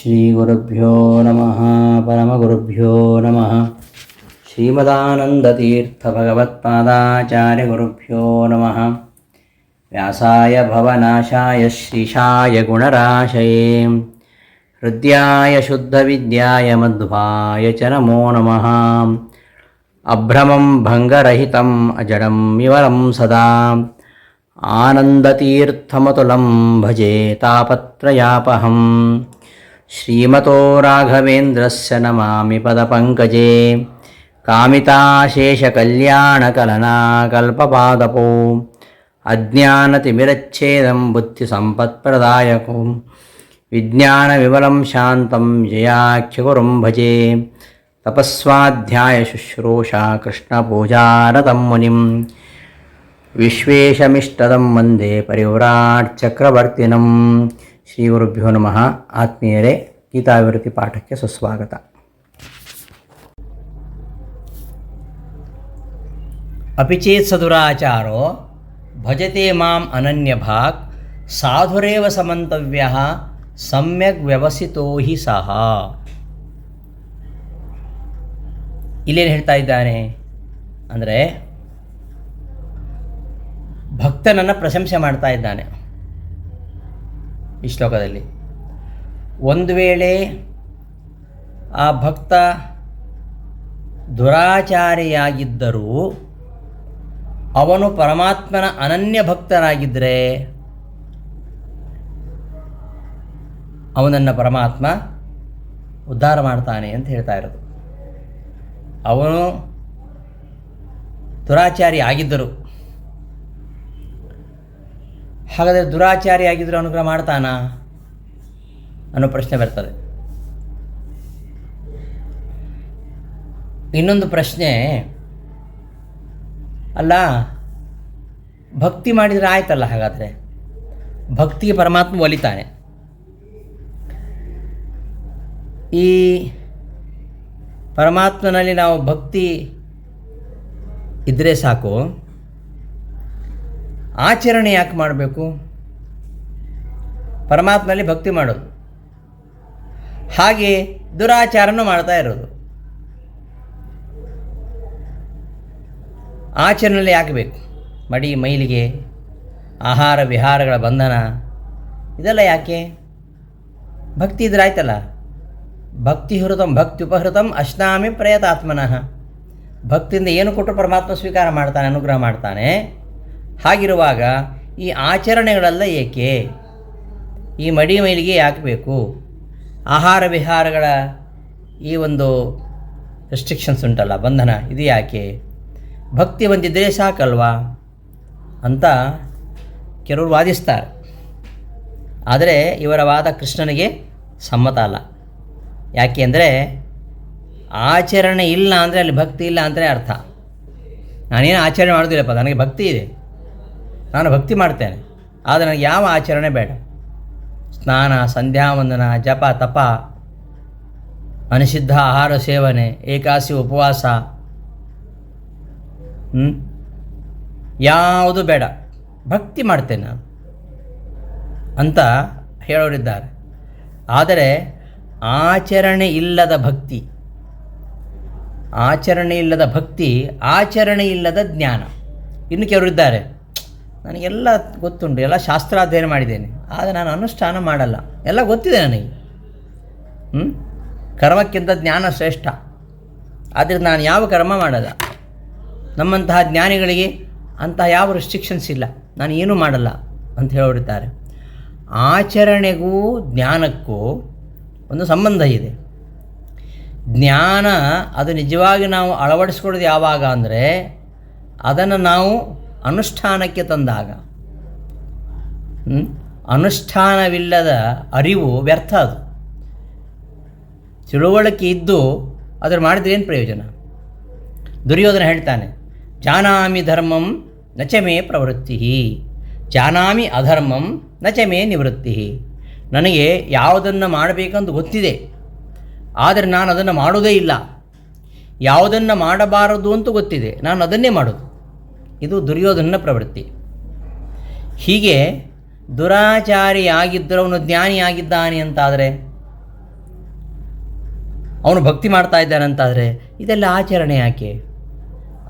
శ్రీగురుభ్యో నమ పరమగురుభ్యో నమ శ్రీమదానందతీర్థభగవత్పాదాచార్యగురుభ్యో నమ వ్యాసాయ భవనాశాయ శ్రీషాయ గుణరాశయే హృద్యాయ శుద్ధవిద్యాయ మధ్వాయ చ నమో నమ అభ్రమం భంగరహితం అజడం వివరం సదా ఆనందతీర్థమతులం భజే తాపత్రయాపహం శ్రీమతో రాఘవేంద్రస్య నమామి పదపంకజే కామితాశేషకళ్యాణకలనాకల్పపాదపో అజ్ఞానతిమిరచ్ఛేదం బుద్ధి సంపత్ప్రదాయకం విజ్ఞానవిమలం శాంతం జయాఖ్యకురం భజే తపస్వాధ్యాయశుశ్రూషా కృష్ణపూజారతం మునిం విశ్వేశమిష్టదం వందే పరివ్రాట్ చక్రవర్తినం ಶ್ರೀ ಗುರುಭ್ಯೋ ನಮಃ. ಆತ್ಮೀಯರೇ, ಗೀತಾಭಿವೃದ್ಧಿ ಪಾಠಕ್ಕೆ ಸುಸ್ವಾಗತ. ಅಪಿಚೇತ್ ಸದುರಾಚಾರೋ, ಭಜತೆ ಮಾಂ ಅನನ್ಯ ಭಾಕ್, ಸಾಧುರೇವ ಸಮಂತವ್ಯ ಸಮ್ಯಕ್ ವ್ಯವಸಿತೋ ಹಿ ಸಹ. ಇಲ್ಲೇನು ಹೇಳ್ತಾ ಇದ್ದಾನೆ? ಅಂದರೆ ಭಕ್ತನನ್ನು ಪ್ರಶಂಸೆ ಮಾಡ್ತಾ ಇದ್ದಾನೆ. ಈ ಶ್ಲೋಕದಲ್ಲಿ. ಒಂದು ವೇಳೆ ಆ ಭಕ್ತ ದುರಾಚಾರಿಯಾಗಿದ್ದರೂ ಅವನು ಪರಮಾತ್ಮನ ಅನನ್ಯ ಭಕ್ತರಾಗಿದ್ದರೆ ಅವನನ್ನು ಪರಮಾತ್ಮ ಉದ್ಧಾರ ಮಾಡ್ತಾನೆ ಅಂತ ಹೇಳ್ತಾ ಇರೋದು. ಅವನು ದುರಾಚಾರಿ ಆಗಿದ್ದರು ಹಾಗಾದರೆ ದುರಾಚಾರಿ ಅನುಗ್ರಹ ಮಾಡ್ತಾನಾ ಅನ್ನೋ ಪ್ರಶ್ನೆ ಬರ್ತದೆ. ಇನ್ನೊಂದು ಪ್ರಶ್ನೆ, ಅಲ್ಲ, ಭಕ್ತಿ ಮಾಡಿದರೆ ಆಯ್ತಲ್ಲ ಹಾಗಾದರೆ? ಭಕ್ತಿಗೆ ಪರಮಾತ್ಮ ಒಲಿತಾನೆ. ಈ ಪರಮಾತ್ಮನಲ್ಲಿ ನಾವು ಭಕ್ತಿ ಇದ್ದರೆ ಸಾಕು. ಆಚರಣೆ ಯಾಕೆ ಮಾಡಬೇಕು? ಪರಮಾತ್ಮನಲ್ಲಿ ಭಕ್ತಿ ಮಾಡೋದು. ಹಾಗೆ ದುರಾಚಾರನೂ ಮಾಡ್ತಾ ಇರೋದು. ಆಚರಣೆಯಲ್ಲಿ ಯಾಕೆ ಬೇಕು? ಮಡಿ ಮೈಲಿಗೆ, ಆಹಾರ ವಿಹಾರಗಳ ಬಂಧನ, ಇದೆಲ್ಲ ಯಾಕೆ? ಭಕ್ತಿ ಇದ್ರೆ ಆಯ್ತಲ್ಲ. ಭಕ್ತಿ ಹೃತಂ ಭಕ್ತಿ ಉಪಹೃತಂ ಅಶ್ನಾಮಿ ಪ್ರಯತಾತ್ಮನಃ. ಭಕ್ತಿಯಿಂದ ಏನು ಕೊಟ್ಟು ಪರಮಾತ್ಮ ಸ್ವೀಕಾರ ಮಾಡ್ತಾನೆ, ಅನುಗ್ರಹ ಮಾಡ್ತಾನೆ? ಹಾಗಿರುವಾಗ ಈ ಆಚರಣೆಗಳೆಲ್ಲ ಏಕೆ? ಈ ಮಡಿ ಮೈಲಿಗೆ ಯಾಕೆ ಬೇಕು? ಆಹಾರ ವಿಹಾರಗಳ ಈ ಒಂದು ರೆಸ್ಟ್ರಿಕ್ಷನ್ಸ್ ಉಂಟಲ್ಲ, ಬಂಧನ ಇದು ಯಾಕೆ? ಭಕ್ತಿ ಬಂದಿದ್ದರೆ ಸಾಕಲ್ವಾ? ಅಂತ ಕೆಲವರು ವಾದಿಸ್ತಾರೆ. ಆದರೆ ಇವರ ವಾದ ಕೃಷ್ಣನಿಗೆ ಸಮ್ಮತ ಅಲ್ಲ. ಯಾಕೆ ಅಂದರೆ ಆಚರಣೆ ಇಲ್ಲ ಅಂದರೆ ಅಲ್ಲಿ ಭಕ್ತಿ ಇಲ್ಲ ಅಂದರೆ ಅರ್ಥ. ನಾನೇನು ಆಚರಣೆ ಮಾಡೋದಿಲ್ಲಪ್ಪ, ನನಗೆ ಭಕ್ತಿ ಇದೆ. ನಾನು ಭಕ್ತಿ ಮಾಡ್ತೇನೆ. ಆದರೆ ನನಗೆ ಯಾವ ಆಚರಣೆ ಬೇಡ. ಸ್ನಾನ, ಸಂಧ್ಯಾವಂದನ, ಜಪ, ತಪ, ಅನಿಷಿದ್ಧ ಆಹಾರ ಸೇವನೆ, ಏಕಾಸಿ ಉಪವಾಸ ಯಾವುದು ಬೇಡ. ಭಕ್ತಿ ಮಾಡ್ತೇನೆ ನಾನು ಅಂತ ಹೇಳೋರಿದ್ದಾರೆ. ಆದರೆ ಆಚರಣೆ ಇಲ್ಲದ ಭಕ್ತಿ, ಆಚರಣೆ ಇಲ್ಲದ ಭಕ್ತಿ, ಆಚರಣೆ ಇಲ್ಲದ ಜ್ಞಾನ. ಇನ್ನು ಕೆಲವರಿದ್ದಾರೆ ನನಗೆಲ್ಲ ಗೊತ್ತುಂಟು, ಎಲ್ಲ ಶಾಸ್ತ್ರಾಧ್ಯಯನ ಮಾಡಿದ್ದೇನೆ. ಆದರೆ ನಾನು ಅನುಷ್ಠಾನ ಮಾಡಲ್ಲ. ಎಲ್ಲ ಗೊತ್ತಿದೆ ನನಗೆ. ಹ್ಞೂ ಕರ್ಮಕ್ಕಿಂತ ಜ್ಞಾನ ಶ್ರೇಷ್ಠ. ಆದರೆ ನಾನು ಯಾವ ಕರ್ಮ ಮಾಡಲ್ಲ. ನಮ್ಮಂತಹ ಜ್ಞಾನಿಗಳಿಗೆ ಅಂತಹ ಯಾವ ರೆಸ್ಟ್ರಿಕ್ಷನ್ಸ್ ಇಲ್ಲ. ನಾನು ಏನೂ ಮಾಡಲ್ಲ ಅಂತ ಹೇಳಿಬಿಡ್ತಾರೆ. ಆಚರಣೆಗೂ ಜ್ಞಾನಕ್ಕೂ ಒಂದು ಸಂಬಂಧ ಇದೆ. ಜ್ಞಾನ ಅದು ನಿಜವಾಗಿ ನಾವು ಅಳವಡಿಸ್ಕೊಳ್ಳೋದು ಯಾವಾಗ ಅಂದರೆ ಅದನ್ನು ನಾವು ಅನುಷ್ಠಾನಕ್ಕೆ ತಂದಾಗ ಅನುಷ್ಠಾನವಿಲ್ಲದ ಅರಿವು ವ್ಯರ್ಥ ಅದು. ತಿಳುವಳಿಕೆ ಇದ್ದು ಅದ್ರ ಮಾಡಿದ್ರೆ ಏನು ಪ್ರಯೋಜನ? ದುರ್ಯೋಧನ ಹೇಳ್ತಾನೆ, ಜಾನಾಮಿ ಧರ್ಮಂ ನಚಮೇ ಪ್ರವೃತ್ತಿ ಜಾನಾಮಿ ಅಧರ್ಮಂ ನಚಮೇ ನಿವೃತ್ತಿ ನನಗೆ ಯಾವುದನ್ನು ಮಾಡಬೇಕಂತ ಗೊತ್ತಿದೆ, ಆದರೆ ನಾನು ಅದನ್ನು ಮಾಡೋದೇ ಇಲ್ಲ. ಯಾವುದನ್ನು ಮಾಡಬಾರದು ಅಂತ ಗೊತ್ತಿದೆ, ನಾನು ಅದನ್ನೇ ಮಾಡೋದು. ಇದು ದುರ್ಯೋಧನ ಪ್ರವೃತ್ತಿ. ಹೀಗೆ ದುರಾಚಾರಿಯಾಗಿದ್ದರೂ ಅವನು ಜ್ಞಾನಿಯಾಗಿದ್ದಾನೆ ಅಂತಾದರೆ, ಅವನು ಭಕ್ತಿ ಮಾಡ್ತಾ ಇದ್ದಾನಂತಾದರೆ ಇದೆಲ್ಲ ಆಚರಣೆ ಯಾಕೆ?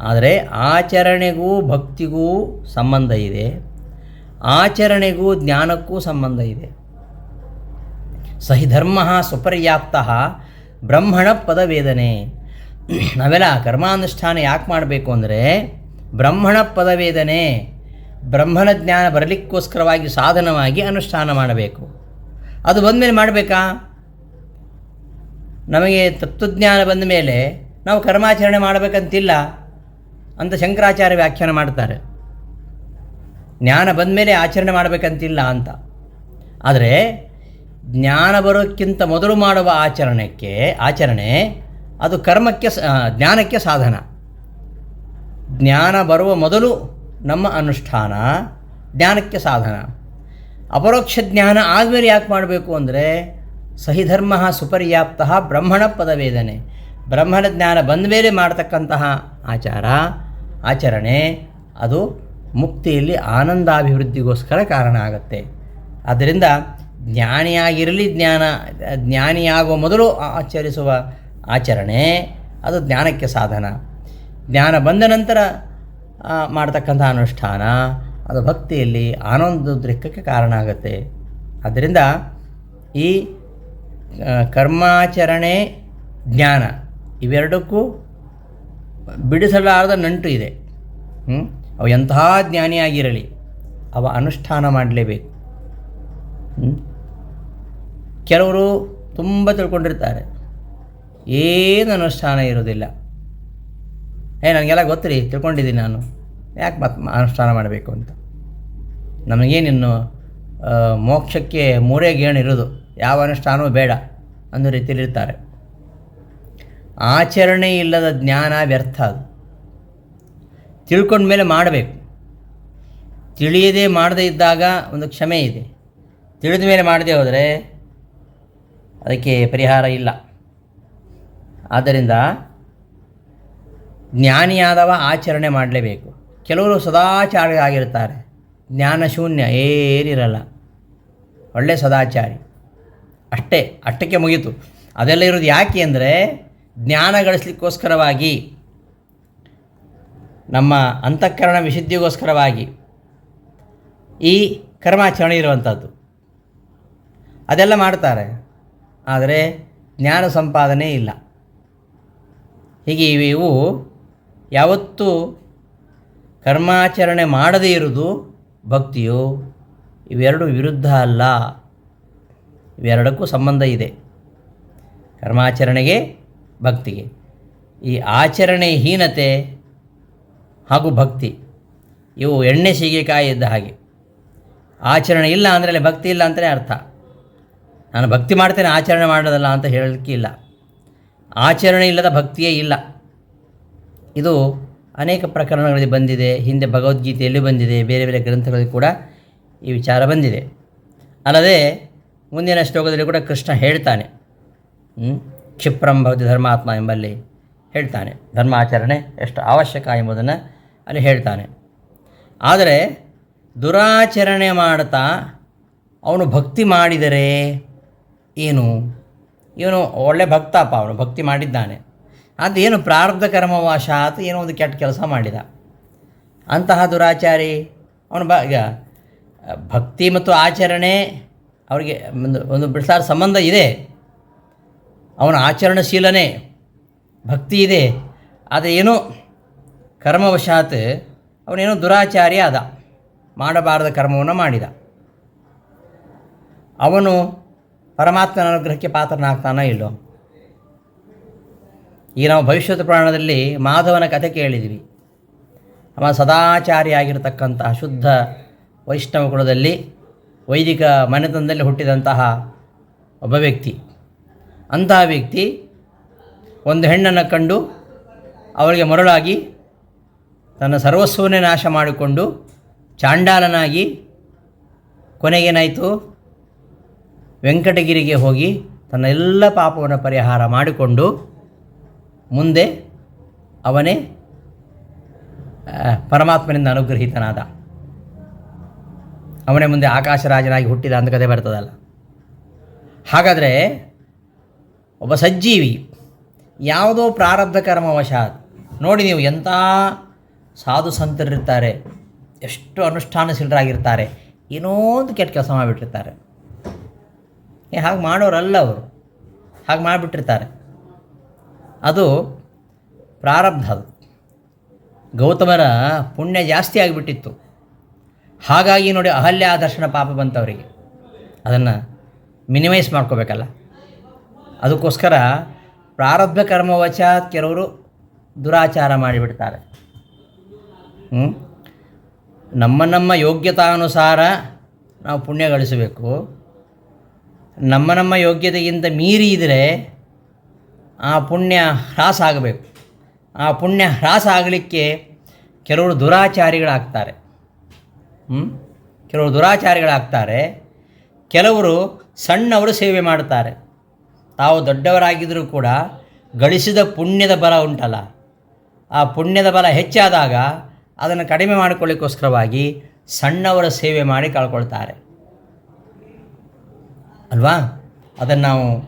ಆದರೆ ಆಚರಣೆಗೂ ಭಕ್ತಿಗೂ ಸಂಬಂಧ ಇದೆ. ಆಚರಣೆಗೂ ಜ್ಞಾನಕ್ಕೂ ಸಂಬಂಧ ಇದೆ. ಸಹಿ ಧರ್ಮ ಸುಪರ್ಯಾಪ್ತ ಬ್ರಹ್ಮಣ ಪದವೇದನೆ. ನಾವೆಲ್ಲ ಕರ್ಮಾನುಷ್ಠಾನ ಯಾಕೆ ಮಾಡಬೇಕು ಅಂದರೆ ಬ್ರಹ್ಮಣ ಪದವೇದನೆ ಬ್ರಹ್ಮನ ಜ್ಞಾನ ಬರಲಿಕ್ಕೋಸ್ಕರವಾಗಿ ಸಾಧನವಾಗಿ ಅನುಷ್ಠಾನ ಮಾಡಬೇಕು. ಅದು ಬಂದಮೇಲೆ ಮಾಡಬೇಕಾ? ನಮಗೆ ತತ್ವಜ್ಞಾನ ಬಂದ ಮೇಲೆ ನಾವು ಕರ್ಮಾಚರಣೆ ಮಾಡಬೇಕಂತಿಲ್ಲ ಅಂತ ಶಂಕರಾಚಾರ್ಯ ವ್ಯಾಖ್ಯಾನ ಮಾಡ್ತಾರೆ. ಜ್ಞಾನ ಬಂದ ಮೇಲೆ ಆಚರಣೆ ಮಾಡಬೇಕಂತಿಲ್ಲ ಅಂತ. ಆದರೆ ಜ್ಞಾನ ಬರೋಕ್ಕಿಂತ ಮೊದಲು ಮಾಡುವ ಆಚರಣೆಗೆ ಆಚರಣೆ ಅದು ಕರ್ಮಕ್ಕೆ ಜ್ಞಾನಕ್ಕೆ ಸಾಧನ. ಜ್ಞಾನ ಬರುವ ಮೊದಲು ನಮ್ಮ ಅನುಷ್ಠಾನ, ಜ್ಞಾನಕ್ಕೆ ಸಾಧನ. ಅಪರೋಕ್ಷ ಜ್ಞಾನ ಆದಮೇಲೆ ಯಾಕೆ ಮಾಡಬೇಕು ಅಂದರೆ ಸಹಿಧರ್ಮ ಸುಪರ್ಯಾಪ್ತ ಬ್ರಹ್ಮಣ ಪದವೇದನೆ. ಬ್ರಹ್ಮಣ ಜ್ಞಾನ ಬಂದ ಮೇಲೆ ಮಾಡತಕ್ಕಂತಹ ಆಚಾರ, ಆಚರಣೆ, ಅದು ಮುಕ್ತಿಯಲ್ಲಿ ಆನಂದಾಭಿವೃದ್ಧಿಗೋಸ್ಕರ ಕಾರಣ ಆಗುತ್ತೆ. ಆದ್ದರಿಂದ ಜ್ಞಾನಿಯಾಗಿರಲಿ ಜ್ಞಾನ, ಜ್ಞಾನಿಯಾಗುವ ಮೊದಲು ಆಚರಿಸುವ ಆಚರಣೆ, ಅದು ಜ್ಞಾನಕ್ಕೆ ಸಾಧನ. ಜ್ಞಾನ ಬಂದ ನಂತರ ಮಾಡ್ತಕ್ಕಂಥ ಅನುಷ್ಠಾನ, ಅದು ಭಕ್ತಿಯಲ್ಲಿ ಆನಂದೋದ್ರಿಕ್ಕಕ್ಕೆ ಕಾರಣ ಆಗುತ್ತೆ. ಆದ್ದರಿಂದ ಈ ಕರ್ಮಾಚರಣೆ, ಜ್ಞಾನ ಇವೆರಡಕ್ಕೂ ಬಿಡಿಸಲಾರದ ನಂಟು ಇದೆ? ಅವ ಎಂತಹ ಜ್ಞಾನಿಯಾಗಿರಲಿ, ಅವ ಅನುಷ್ಠಾನ ಮಾಡಲೇಬೇಕು. ಕೆಲವರು ತುಂಬ ತಿಳ್ಕೊಂಡಿರ್ತಾರೆ, ಏನು ಅನುಷ್ಠಾನ ಇರೋದಿಲ್ಲ. ಏ ನನಗೆಲ್ಲ ಗೊತ್ತಿರಿ, ತಿಳ್ಕೊಂಡಿದ್ದೀನಿ ನಾನು. ಯಾಕೆ ಮತ್ತೆ ಅನುಷ್ಠಾನ ಮಾಡಬೇಕು ಅಂತ? ನಮಗೇನಿನ್ನು ಮೋಕ್ಷಕ್ಕೆ ಮೂರೇ ಗೇಣು ಇರೋದು. ಯಾವ ಅನುಷ್ಠಾನವೂ ಬೇಡ ಅನ್ನೋ ರೀತಿಯಲ್ಲಿ ಇರ್ತಾರೆ. ಆಚರಣೆ ಇಲ್ಲದ ಜ್ಞಾನ ವ್ಯರ್ಥ ಅದು. ತಿಳ್ಕೊಂಡ ಮೇಲೆ ಮಾಡಬೇಕು. ತಿಳಿಯದೇ ಮಾಡದೇ ಇದ್ದಾಗ ಒಂದು ಕ್ಷಮೆ ಇದೆ. ತಿಳಿದ ಮೇಲೆ ಮಾಡದೇ ಹೋದರೆ ಅದಕ್ಕೆ ಪರಿಹಾರ ಇಲ್ಲ. ಆದ್ದರಿಂದ ಜ್ಞಾನಿಯಾದವ ಆಚರಣೆ ಮಾಡಲೇಬೇಕು. ಕೆಲವರು ಸದಾಚಾರಿ ಆಗಿರ್ತಾರೆ ಜ್ಞಾನ ಶೂನ್ಯ, ಏನಿರಲ್ಲ. ಒಳ್ಳೆ ಸದಾಚಾರಿ. ಅಷ್ಟೇ, ಅಷ್ಟಕ್ಕೆ ಮುಗೀತು. ಅದೆಲ್ಲ ಇರೋದು ಯಾಕೆ ಅಂದರೆ, ಜ್ಞಾನ ಗಳಿಸ್ಲಿಕ್ಕೋಸ್ಕರವಾಗಿ, ನಮ್ಮ ಅಂತಃಕರಣ ವಿಶುದ್ಧಿಗೋಸ್ಕರವಾಗಿ ಈ ಕರ್ಮಾಚರಣೆ ಇರುವಂಥದ್ದು. ಅದೆಲ್ಲ ಮಾಡ್ತಾರೆ. ಆದರೆ ಜ್ಞಾನ ಸಂಪಾದನೆ ಇಲ್ಲ. ಹೀಗೆ ಇವು ಯಾವತ್ತೂ ಕರ್ಮಾಚರಣೆ ಮಾಡದೇ ಇರುವುದು ಭಕ್ತಿಯು? ಇವೆರಡು ವಿರುದ್ಧ ಅಲ್ಲ. ಇವೆರಡಕ್ಕೂ ಸಂಬಂಧ ಇದೆ. ಕರ್ಮಾಚರಣೆಗೆ ಭಕ್ತಿಗೆ. ಈ ಆಚರಣೆ ಹೀನತೆ ಹಾಗೂ ಭಕ್ತಿ, ಇವು ಎಣ್ಣೆ ಸೀಗೆಕಾಯಿ ಇದ್ದ ಹಾಗೆ. ಆಚರಣೆ ಇಲ್ಲ ಅಂದರೆ ಭಕ್ತಿ ಇಲ್ಲ ಅಂತಲೇ ಅರ್ಥ. ನಾನು ಭಕ್ತಿ ಮಾಡ್ತೇನೆ, ಆಚರಣೆ ಮಾಡೋದಲ್ಲ ಅಂತ ಹೇಳಲಿಕ್ಕೆ ಇಲ್ಲ ಆಚರಣೆ ಇಲ್ಲದ ಭಕ್ತಿಯೇ ಇಲ್ಲ. ಇದು ಅನೇಕ ಪ್ರಕರಣಗಳಲ್ಲಿ ಬಂದಿದೆ. ಹಿಂದೆ ಭಗವದ್ಗೀತೆಯಲ್ಲಿ ಬಂದಿದೆ? ಬೇರೆ ಬೇರೆ ಗ್ರಂಥಗಳಲ್ಲಿ ಕೂಡ ಈ ವಿಚಾರ ಬಂದಿದೆ. ಅಲ್ಲದೆ ಮುಂದಿನ ಶ್ಲೋಕದಲ್ಲಿ ಕೂಡ ಕೃಷ್ಣ ಹೇಳ್ತಾನೆ. ಕ್ಷಿಪ್ರಂ ಭವತಿ ಧರ್ಮಾತ್ಮ ಎಂಬಲ್ಲಿ ಹೇಳ್ತಾನೆ. ಧರ್ಮಾಚರಣೆ ಎಷ್ಟು ಅವಶ್ಯಕ ಎಂಬುದನ್ನು ಅಲ್ಲಿ ಹೇಳ್ತಾನೆ. ಆದರೆ ದುರಾಚರಣೆ ಮಾಡ್ತಾ ಅವನು ಭಕ್ತಿ ಮಾಡಿದರೆ ಏನು? ಇವನು ಒಳ್ಳೆ ಭಕ್ತಪ್ಪ ಅವನು ಭಕ್ತಿ ಮಾಡಿದ್ದಾನೆ. ಅದು ಏನು ಪ್ರಾರಬ್ಧ ಕರ್ಮವಶಾತ್ ಏನೋ ಒಂದು ಕೆಟ್ಟ ಕೆಲಸ ಮಾಡಿದ. ಅಂತಹ ದುರಾಚಾರಿ, ಅವನು ಬ ಈಗ ಭಕ್ತಿ ಮತ್ತು ಆಚರಣೆ ಅವರಿಗೆ ಒಂದು ಒಂದು ಬಿಡಿಸಾರ ಸಂಬಂಧ ಇದೆ. ಅವನ ಆಚರಣಶೀಲನೆ, ಭಕ್ತಿ ಇದೆ. ಆದರೆ ಏನೋ ಕರ್ಮವಶಾತ್ ಅವನೇನೋ ದುರಾಚಾರಿ ಆದ, ಮಾಡಬಾರದ ಕರ್ಮವನ್ನು ಮಾಡಿದ. ಅವನು ಪರಮಾತ್ಮನ ಅನುಗ್ರಹಕ್ಕೆ ಪಾತ್ರನಾಗ್ತಾನೋ ಇಲ್ಲೋ? ಈಗ ನಾವು ಭವಿಷ್ಯದ ಪ್ರಾಣದಲ್ಲಿ ಮಾಧವನ ಕಥೆ ಕೇಳಿದ್ವಿ ಅವ ಸದಾಚಾರಿಯಾಗಿರ್ತಕ್ಕಂತಹ ಶುದ್ಧ ವೈಷ್ಣವ ಕುಲದಲ್ಲಿ ವೈದಿಕ ಮನೆತನದಲ್ಲಿ ಹುಟ್ಟಿದಂತಹ ಒಬ್ಬ ವ್ಯಕ್ತಿ. ಅಂತಹ ವ್ಯಕ್ತಿ ಒಂದು ಹೆಣ್ಣನ್ನು ಕಂಡು ಅವಳಿಗೆ ಮರಳಾಗಿ ತನ್ನ ಸರ್ವಸ್ವನೇ ನಾಶ ಮಾಡಿಕೊಂಡು ಚಾಂಡಾಲನಾಗಿ ಕೊನೆಗೇನಾಯಿತು ವೆಂಕಟಗಿರಿಗೆ ಹೋಗಿ ತನ್ನ ಎಲ್ಲ ಪಾಪವನ್ನು ಪರಿಹಾರ ಮಾಡಿಕೊಂಡು ಮುಂದೆ ಅವನೇ ಪರಮಾತ್ಮನಿಂದ ಅನುಗ್ರಹಿತನಾದ. ಅವನೇ ಮುಂದೆ ಆಕಾಶರಾಜನಾಗಿ ಹುಟ್ಟಿದ ಅಂತ ಕತೆ ಬರ್ತದಲ್ಲ. ಹಾಗಾದರೆ ಒಬ್ಬ ಸಜ್ಜೀವಿ ಯಾವುದೋ ಪ್ರಾರಬ್ಧ ಕರ್ಮವಶಾತ್ ನೋಡಿ ನೀವು ಎಂಥ ಸಾಧು ಸಂತರಿರ್ತಾರೆ, ಎಷ್ಟು ಅನುಷ್ಠಾನಶೀಲರಾಗಿರ್ತಾರೆ, ಏನೋ ಒಂದು ಕೆಟ್ಟ ಕೆಲಸ ಮಾಡಿಬಿಟ್ಟಿರ್ತಾರೆ. ಏ, ಹಾಗೆ ಮಾಡೋರಲ್ಲ ಅವರು. ಹಾಗೆ ಮಾಡಿಬಿಟ್ಟಿರ್ತಾರೆ. ಅದು ಪ್ರಾರಬ್ಧ ಅದು. ಗೌತಮರ ಪುಣ್ಯ ಜಾಸ್ತಿ ಆಗಿಬಿಟ್ಟಿತ್ತು. ಹಾಗಾಗಿ ನೋಡಿ ಅಹಲ್ಯ ದರ್ಶನ ಪಾಪ ಬಂತವರಿಗೆ. ಅದನ್ನು ಮಿನಿಮೈಸ್ ಮಾಡ್ಕೋಬೇಕಲ್ಲ. ಅದಕ್ಕೋಸ್ಕರ ಪ್ರಾರಬ್ಧ ಕರ್ಮವಚಾತ್ ಕೆಲವರು ದುರಾಚಾರ ಮಾಡಿಬಿಡ್ತಾರೆ. ನಮ್ಮ ನಮ್ಮ ಯೋಗ್ಯತಾನುಸಾರ ನಾವು ಪುಣ್ಯ ಗಳಿಸಬೇಕು. ನಮ್ಮ ನಮ್ಮ ಯೋಗ್ಯತೆಗಿಂತ ಮೀರಿ ಇದ್ದರೆ ಆ ಪುಣ್ಯ ಹ್ರಾಸ ಆಗಬೇಕು. ಆ ಪುಣ್ಯ ಹ್ರಾಸ ಆಗಲಿಕ್ಕೆ ಕೆಲವರು ದುರಾಚಾರಿಗಳಾಗ್ತಾರೆ. ಕೆಲವರು ದುರಾಚಾರಿಗಳಾಗ್ತಾರೆ. ಕೆಲವರು ಸಣ್ಣವರು ಸೇವೆ ಮಾಡ್ತಾರೆ ತಾವು ದೊಡ್ಡವರಾಗಿದ್ದರೂ ಕೂಡ ಗಳಿಸಿದ ಪುಣ್ಯದ ಬಲ ಉಂಟಲ್ಲ. ಆ ಪುಣ್ಯದ ಬಲ ಹೆಚ್ಚಾದಾಗ ಅದನ್ನು ಕಡಿಮೆ ಮಾಡಿಕೊಳ್ಳಿಕ್ಕೋಸ್ಕರವಾಗಿ ಸಣ್ಣವರ ಸೇವೆ ಮಾಡಿ ಕಳ್ಕೊಳ್ತಾರೆ. ಅಲ್ವಾ? ಅದನ್ನು ನಾವು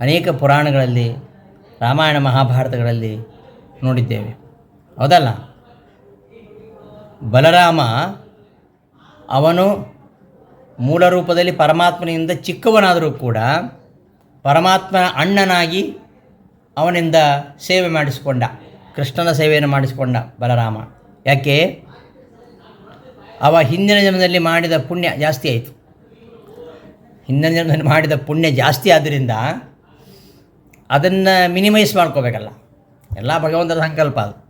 ಅನೇಕ ಪುರಾಣಗಳಲ್ಲಿ ರಾಮಾಯಣ ಮಹಾಭಾರತಗಳಲ್ಲಿ ನೋಡಿದ್ದೇವೆ. ಹೌದಲ್ಲ? ಬಲರಾಮ ಅವನು ಮೂಲ ರೂಪದಲ್ಲಿ ಪರಮಾತ್ಮನಿಂದ ಚಿಕ್ಕವನಾದರೂ ಕೂಡ ಪರಮಾತ್ಮನ ಅಣ್ಣನಾಗಿ ಅವನಿಂದ ಸೇವೆ ಮಾಡಿಸಿಕೊಂಡ, ಕೃಷ್ಣನ ಸೇವೆಯನ್ನು ಮಾಡಿಸಿಕೊಂಡ ಬಲರಾಮ. ಯಾಕೆ? ಅವ ಹಿಂದಿನ ಜನ್ಮದಲ್ಲಿ ಮಾಡಿದ ಪುಣ್ಯ ಜಾಸ್ತಿ ಆಯಿತು. ಹಿಂದಿನ ಜನ್ಮದಲ್ಲಿ ಮಾಡಿದ ಪುಣ್ಯ ಜಾಸ್ತಿ ಆದ್ದರಿಂದ ಅದನ್ನು ಮಿನಿಮೈಸ್ ಮಾಡ್ಕೋಬೇಕಲ್ಲ. ಎಲ್ಲ ಭಗವಂತನ ಸಂಕಲ್ಪ ಅದು.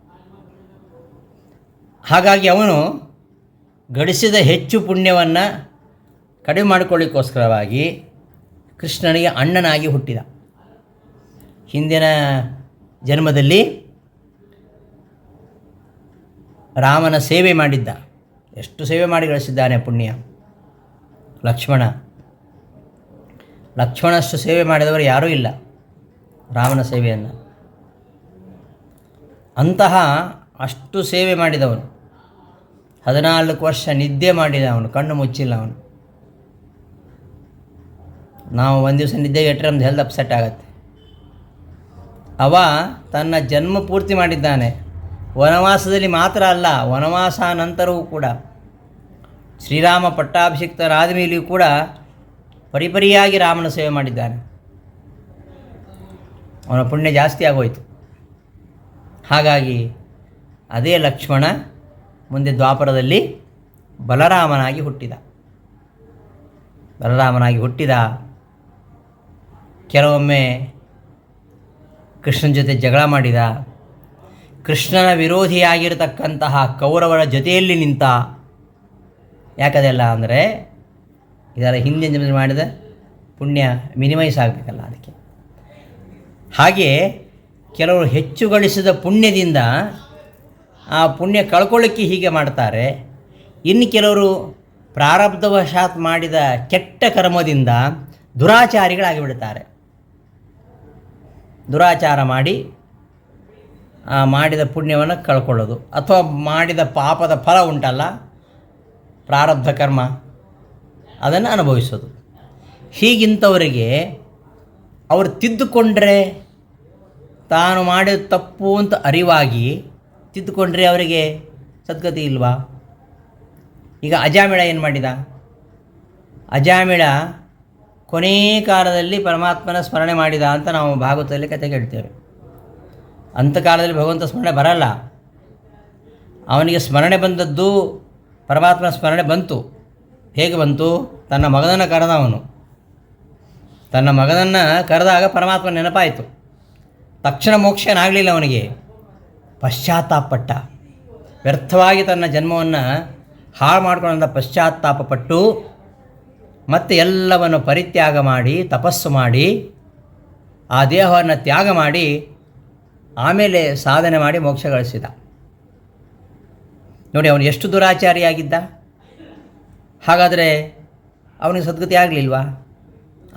ಹಾಗಾಗಿ ಅವನು ಗಳಿಸಿದ ಹೆಚ್ಚು ಪುಣ್ಯವನ್ನು ಕಡಿಮೆ ಮಾಡಿಕೊಳ್ಳಿಕ್ಕೋಸ್ಕರವಾಗಿ ಕೃಷ್ಣನಿಗೆ ಅಣ್ಣನಾಗಿ ಹುಟ್ಟಿದ. ಹಿಂದಿನ ಜನ್ಮದಲ್ಲಿ ರಾಮನ ಸೇವೆ ಮಾಡಿದ್ದ. ಎಷ್ಟು ಸೇವೆ ಮಾಡಿ ಗಳಿಸಿದ್ದಾನೆ ಪುಣ್ಯ? ಲಕ್ಷ್ಮಣ. ಲಕ್ಷ್ಮಣಷ್ಟು ಸೇವೆ ಮಾಡಿದವರು ಯಾರೂ ಇಲ್ಲ. ರಾಮನ ಸೇವೆಯನ್ನು. ಅಂತಹ ಅಷ್ಟು ಸೇವೆ ಮಾಡಿದವನು. ಹದಿನಾಲ್ಕು ವರ್ಷ ನಿದ್ದೆ ಮಾಡಿದ ಅವನು, ಕಣ್ಣು ಮುಚ್ಚಿಲ್ಲ ಅವನು. ನಾವು ಒಂದು ದಿವಸ ನಿದ್ದೆಗೆ ಇಟ್ಟರೆ ನಮ್ದು ಹೆಲ್ತ್ ಅಪ್ಸೆಟ್ ಆಗುತ್ತೆ. ಅವ ತನ್ನ ಜನ್ಮ ಪೂರ್ತಿ ಮಾಡಿದ್ದಾನೆ. ವನವಾಸದಲ್ಲಿ ಮಾತ್ರ ಅಲ್ಲ, ವನವಾಸ ನಂತರವೂ ಕೂಡ. ಶ್ರೀರಾಮ ಪಟ್ಟಾಭಿಷಿಕ್ತರಾದ ಮೇಲೆಯೂ ಕೂಡ ಪರಿಪರಿಯಾಗಿ ರಾಮನ ಸೇವೆ ಮಾಡಿದ್ದಾನೆ. ಅವನ ಪುಣ್ಯ ಜಾಸ್ತಿ ಆಗೋಯಿತು. ಹಾಗಾಗಿ ಅದೇ ಲಕ್ಷ್ಮಣ ಮುಂದೆ ದ್ವಾಪರದಲ್ಲಿ ಬಲರಾಮನಾಗಿ ಹುಟ್ಟಿದ. ಬಲರಾಮನಾಗಿ ಹುಟ್ಟಿದ. ಕೆಲವೊಮ್ಮೆ ಕೃಷ್ಣನ ಜೊತೆ ಜಗಳ ಮಾಡಿದ. ಕೃಷ್ಣನ ವಿರೋಧಿಯಾಗಿರತಕ್ಕಂತಹ ಕೌರವರ ಜೊತೆಯಲ್ಲಿ ನಿಂತ. ಯಾಕದೆಲ್ಲ ಅಂದರೆ ಇದರ ಹಿಂದಿನ ಮಾಡಿದ ಪುಣ್ಯ ಮಿನಿಮೈಸ್ ಆಗಬೇಕಲ್ಲ ಅದಕ್ಕೆ. ಹಾಗೆ ಕೆಲವರು ಹೆಚ್ಚು ಗಳಿಸಿದ ಪುಣ್ಯದಿಂದ ಆ ಪುಣ್ಯ ಕಳ್ಕೊಳ್ಳಿಕ್ಕೆ ಹೀಗೆ ಮಾಡ್ತಾರೆ. ಇನ್ನು ಕೆಲವರು ಪ್ರಾರಬ್ಧವಶಾತ್ ಮಾಡಿದ ಕೆಟ್ಟ ಕರ್ಮದಿಂದ ದುರಾಚಾರಿಗಳಾಗಿಬಿಡ್ತಾರೆ. ದುರಾಚಾರ ಮಾಡಿ ಆ ಮಾಡಿದ ಪುಣ್ಯವನ್ನು ಕಳ್ಕೊಳ್ಳೋದು. ಅಥವಾ ಮಾಡಿದ ಪಾಪದ ಫಲ ಉಂಟಲ್ಲ, ಪ್ರಾರಬ್ಧ ಕರ್ಮ, ಅದನ್ನು ಅನುಭವಿಸೋದು. ಹೀಗಿಂಥವರಿಗೆ ಅವರು ತಿದ್ದುಕೊಂಡ್ರೆ ತಾನು ಮಾಡಿದ ತಪ್ಪು ಅಂತ ಅರಿವಾಗಿ ತಿದ್ದುಕೊಂಡ್ರೆ ಅವರಿಗೆ ಸದ್ಗತಿ ಇಲ್ವಾ? ಈಗ ಅಜಾಮಿಳ ಏನು ಮಾಡಿದ? ಅಜಾಮಿಳ ಕೊನೇ ಕಾಲದಲ್ಲಿ ಪರಮಾತ್ಮನ ಸ್ಮರಣೆ ಮಾಡಿದ ಅಂತ ನಾವು ಭಾಗವತದಲ್ಲಿ ಕತೆ ಕೇಳ್ತೇವೆ ಅಂಥ ಕಾಲದಲ್ಲಿ ಭಗವಂತ ಸ್ಮರಣೆ ಬರಲ್ಲ. ಅವನಿಗೆ ಸ್ಮರಣೆ ಬಂದದ್ದು ಪರಮಾತ್ಮನ ಸ್ಮರಣೆ ಬಂತು. ಹೇಗೆ ಬಂತು? ತನ್ನ ಮಗನನ್ನು ಕರೆದ ಅವನು. ತನ್ನ ಮಗನನ್ನು ಕರೆದಾಗ ಪರಮಾತ್ಮ ನೆನಪಾಯಿತು. ತಕ್ಷಣ ಮೋಕ್ಷನಾಗಲಿಲ್ಲ ಅವನಿಗೆ. ಪಶ್ಚಾತ್ತಾಪಪಟ್ಟ. ವ್ಯರ್ಥವಾಗಿ ತನ್ನ ಜನ್ಮವನ್ನು ಹಾಳು ಮಾಡ್ಕೊಂಡ ಪಶ್ಚಾತ್ತಾಪಪಟ್ಟು ಮತ್ತೆ ಎಲ್ಲವನ್ನು ಪರಿತ್ಯಾಗ ಮಾಡಿ, ತಪಸ್ಸು ಮಾಡಿ, ಆ ದೇಹವನ್ನು ತ್ಯಾಗ ಮಾಡಿ, ಆಮೇಲೆ ಸಾಧನೆ ಮಾಡಿ ಮೋಕ್ಷ ಗಳಿಸಿದ. ನೋಡಿ ಅವನು ಎಷ್ಟು ದುರಾಚಾರಿಯಾಗಿದ್ದ. ಹಾಗಾದರೆ ಅವನಿಗೆ ಸದ್ಗತಿ ಆಗಲಿಲ್ವಾ?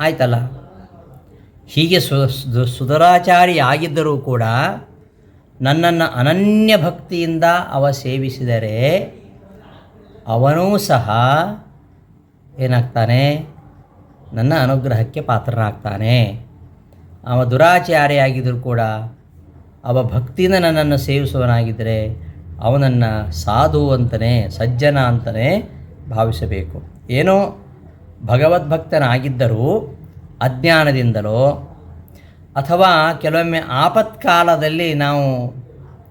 ಆಯ್ತಲ್ಲ? ಹೀಗೆ ಸು ಸುಧರಾಚಾರಿ ಆಗಿದ್ದರೂ ಕೂಡ ನನ್ನನ್ನು ಅನನ್ಯ ಭಕ್ತಿಯಿಂದ ಅವ ಸೇವಿಸಿದರೆ ಅವನೂ ಸಹ ಏನಾಗ್ತಾನೆ? ನನ್ನ ಅನುಗ್ರಹಕ್ಕೆ ಪಾತ್ರನಾಗ್ತಾನೆ. ಅವ ದುರಾಚಾರಿಯಾಗಿದ್ದರೂ ಕೂಡ ಅವ ಭಕ್ತಿಯಿಂದ ನನ್ನನ್ನು ಸೇವಿಸುವನಾಗಿದ್ದರೆ ಅವನನ್ನು ಸಾಧು ಅಂತಲೇ ಸಜ್ಜನ ಅಂತಲೇ ಭಾವಿಸಬೇಕು. ಏನೋ? ಭಗವದ್ಭಕ್ತನಾಗಿದ್ದರೂ ಅಜ್ಞಾನದಿಂದಲೋ ಅಥವಾ ಕೆಲವೊಮ್ಮೆ ಆಪತ್ಕಾಲದಲ್ಲಿ ನಾವು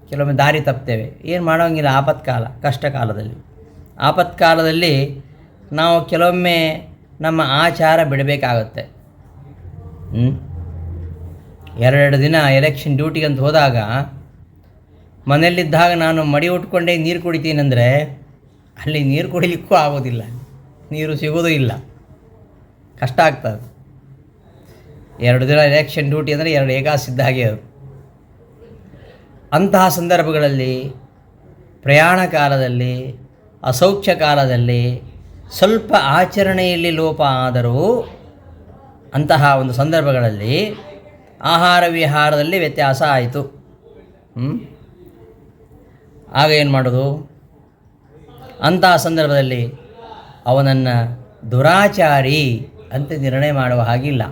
ಕೆಲವೊಮ್ಮೆ ದಾರಿ ತಪ್ತೇವೆ. ಏನು ಮಾಡೋಂಗಿಲ್ಲ ಆಪತ್ಕಾಲ, ಕಷ್ಟಕಾಲದಲ್ಲಿ. ಆಪತ್ಕಾಲದಲ್ಲಿ ನಾವು ಕೆಲವೊಮ್ಮೆ ನಮ್ಮ ಆಚಾರ ಬಿಡಬೇಕಾಗತ್ತೆ. ಎರಡೆರಡು ದಿನ ಎಲೆಕ್ಷನ್ ಡ್ಯೂಟಿಗೆ ಅಂತ ಹೋದಾಗ ಮನೆಯಲ್ಲಿದ್ದಾಗ ನಾನು ಮಡಿ ಉಟ್ಕೊಂಡೇ ನೀರು ಕುಡಿತೀನಂದರೆ ಅಲ್ಲಿ ನೀರು ಕುಡಿಲಿಕ್ಕೂ ಆಗೋದಿಲ್ಲ. ನೀರು ಸಿಗೋದೂ ಇಲ್ಲ. ಕಷ್ಟ ಆಗ್ತದೆ. ಎರಡು ದಿನ ಎಲೆಕ್ಷನ್ ಡ್ಯೂಟಿ ಅಂದರೆ ಎರಡು ಏಕಾಸಿದ್ದ ಹಾಗೆ ಅದು. ಅಂತಹ ಸಂದರ್ಭಗಳಲ್ಲಿ ಪ್ರಯಾಣ ಕಾಲದಲ್ಲಿ, ಅಸೌಖ್ಯ ಕಾಲದಲ್ಲಿ ಸ್ವಲ್ಪ ಆಚರಣೆಯಲ್ಲಿ ಲೋಪ ಆದರೂ ಅಂತಹ ಒಂದು ಸಂದರ್ಭಗಳಲ್ಲಿ ಆಹಾರ ವಿಹಾರದಲ್ಲಿ ವ್ಯತ್ಯಾಸ ಆಯಿತು. ಆಗ ಏನು ಮಾಡೋದು? ಅಂತಹ ಸಂದರ್ಭದಲ್ಲಿ ಅವನನ್ನು ದುರಾಚಾರಿ ಅಂತ ನಿರ್ಣಯ ಮಾಡುವ ಹಾಗಿಲ್ಲ?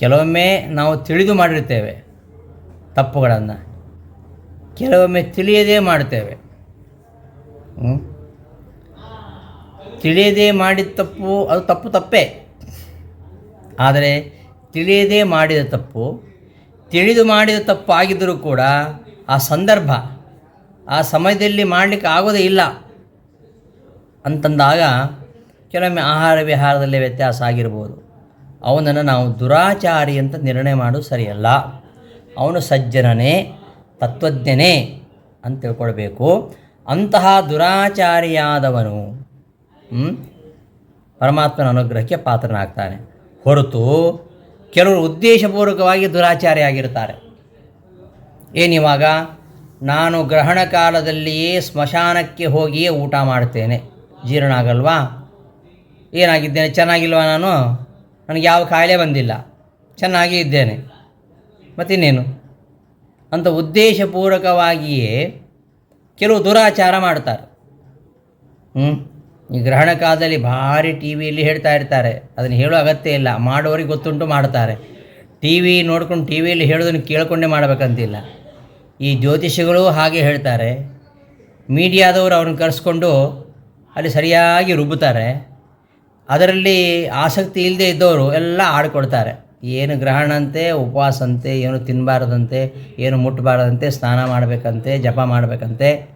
ಕೆಲವೊಮ್ಮೆ ನಾವು ತಿಳಿದು ಮಾಡಿರ್ತೇವೆ ತಪ್ಪುಗಳನ್ನು. ಕೆಲವೊಮ್ಮೆ ತಿಳಿಯದೇ ಮಾಡ್ತೇವೆ? ತಿಳಿಯದೇ ಮಾಡಿದ ತಪ್ಪು, ಅದು ತಪ್ಪು ತಪ್ಪೇ. ಆದರೆ ತಿಳಿಯದೇ ಮಾಡಿದ ತಪ್ಪು, ತಿಳಿದು ಮಾಡಿದ ತಪ್ಪು ಆಗಿದ್ದರೂ ಕೂಡ ಆ ಸಂದರ್ಭ ಆ ಸಮಯದಲ್ಲಿ ಮಾಡಲಿಕ್ಕೆ ಆಗೋದೇ ಇಲ್ಲ. ಅಂತಂದಾಗ ಕೆಲವೊಮ್ಮೆ ಆಹಾರ ವಿಹಾರದಲ್ಲಿ ವ್ಯತ್ಯಾಸ ಆಗಿರ್ಬೋದು. ಅವನನ್ನು ನಾವು ದುರಾಚಾರಿ ಅಂತ ನಿರ್ಣಯ ಮಾಡೋದು ಸರಿಯಲ್ಲ. ಅವನು ಸಜ್ಜನನೇ, ತತ್ವಜ್ಞನೇ ಅಂತ ತಿಳ್ಕೊಳ್ಬೇಕು. ಅಂತಹ ದುರಾಚಾರಿಯಾದವನು ಪರಮಾತ್ಮನ ಅನುಗ್ರಹಕ್ಕೆ ಪಾತ್ರನಾಗ್ತಾನೆ. ಹೊರತು ಕೆಲವರು ಉದ್ದೇಶಪೂರ್ವಕವಾಗಿ ದುರಾಚಾರಿ ಆಗಿರ್ತಾರೆ. ಏನಿವಾಗ ನಾನು ಗ್ರಹಣ ಕಾಲದಲ್ಲಿಯೇ ಸ್ಮಶಾನಕ್ಕೆ ಹೋಗಿಯೇ ಊಟ ಮಾಡ್ತೇನೆ. ಜೀರ್ಣ ಆಗಲ್ವಾ ಏನಾಗಿದ್ದೇನೆ? ಚೆನ್ನಾಗಿಲ್ವ ನಾನು? ನನಗೆ ಯಾವ ಕಾಯಿಲೆ ಬಂದಿಲ್ಲ. ಚೆನ್ನಾಗಿ ಇದ್ದೇನೆ. ಮತ್ತಿನ್ನೇನು? ಅಂತ ಉದ್ದೇಶಪೂರ್ವಕವಾಗಿಯೇ ಕೆಲವು ದುರಾಚಾರ ಮಾಡ್ತಾರೆ. ಹ್ಞೂ ಈ ಗ್ರಹಣ ಕಾಲದಲ್ಲಿ ಭಾರಿ ಟಿ ವಿಯಲ್ಲಿ ಹೇಳ್ತಾ ಇರ್ತಾರೆ. ಅದನ್ನು ಹೇಳೋ ಅಗತ್ಯ ಇಲ್ಲ. ಮಾಡೋರಿಗೆ ಗೊತ್ತುಂಟು ಮಾಡ್ತಾರೆ. ಟಿ ವಿ ನೋಡ್ಕೊಂಡು ಟಿ ವಿಯಲ್ಲಿ ಹೇಳೋದನ್ನು ಕೇಳಿಕೊಂಡೇ ಮಾಡಬೇಕಂತಿಲ್ಲ. ಈ ಜ್ಯೋತಿಷಿಗಳು ಹಾಗೆ ಹೇಳ್ತಾರೆ. ಮೀಡಿಯಾದವರು ಅವ್ರನ್ನ ಕರೆಸ್ಕೊಂಡು ಅಲ್ಲಿ ಸರಿಯಾಗಿ ರುಬ್ಬುತ್ತಾರೆ. ಅದರಲ್ಲಿ ಆಸಕ್ತಿ ಇಲ್ಲದೆ ಇದ್ದವರು ಎಲ್ಲ ಆಡ್ಕೊಳ್ತಾರೆ. ಏನು ಗ್ರಹಣ ಅಂತೆ ಉಪವಾಸ ಅಂತೆ ಏನು ತಿನ್ನಬಾರ್ದಂತೆ ಏನು ಮುಟ್ಟಬಾರ್ದಂತೆ ಸ್ನಾನ ಮಾಡಬೇಕಂತೆ, ಜಪ ಮಾಡಬೇಕಂತೆ